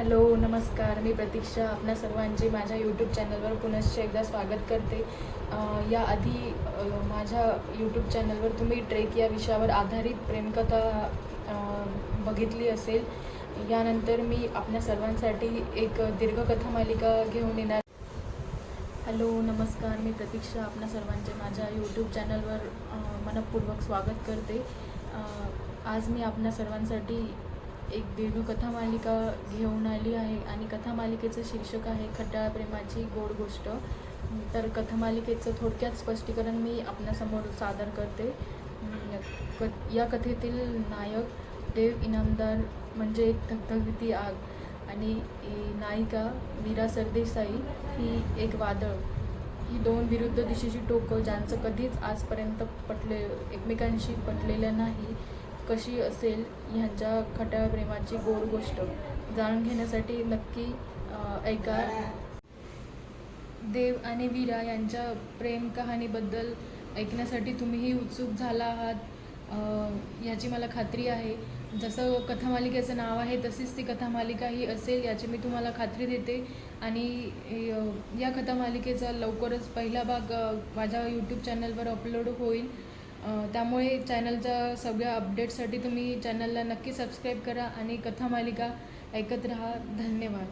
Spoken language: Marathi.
हॅलो नमस्कार. मी प्रतीक्षा आपल्या सर्वांचे माझ्या यूट्यूब चॅनलवर पुनश्च एकदा स्वागत करते. या याआधी माझ्या यूट्यूब चॅनलवर तुम्ही ट्रेक या विषयावर आधारित प्रेमकथा बघितली असेल. यानंतर मी आपल्या सर्वांसाठी एक दीर्घकथा मालिका घेऊन येणार. हॅलो नमस्कार. मी प्रतीक्षा आपल्या सर्वांचे माझ्या यूट्यूब चॅनलवर मनपूर्वक स्वागत करते. आज मी आपल्या सर्वांसाठी एक दीर्घकथा मालिका घेऊन आली आहे. आणि कथामालिकेचं शीर्षक आहे खड्डाळ प्रेमाची गोड गोष्ट. तर कथामालिकेचं थोडक्यात स्पष्टीकरण मी आपल्यासमोर सादर करते. क या कथेतील नायक देव इनामदार म्हणजे एक धगधगती आग. आणि नायिका मीरा सरदेसाई ही एक वादळ. ही दोन विरुद्ध दिशेची टोकं ज्यांचं कधीच आजपर्यंत पटले एकमेकांशी पटलेलं नाही. कशी असेल ह्यांच्या खट्या प्रेमाची गोड गोष्ट जाणून घेण्यासाठी नक्की ऐका. देव आणि वीरा यांच्या प्रेम कहाणीबद्दल ऐकण्यासाठी तुम्हीही उत्सुक झाला आहात. याची मला खात्री आहे. जसं कथामालिकेचं नाव आहे तशीच ती कथामालिका ही असेल याची मी तुम्हाला खात्री देते. आणि या कथामालिकेचा लवकरच पहिला भाग माझ्या यूट्यूब चॅनलवर अपलोड होईल. त्यामुळे चॅनलच्या सगळ्या अपडेट्ससाठी तुम्ही चॅनलला नक्की सबस्क्राईब करा आणि कथामालिका ऐकत राहा. धन्यवाद.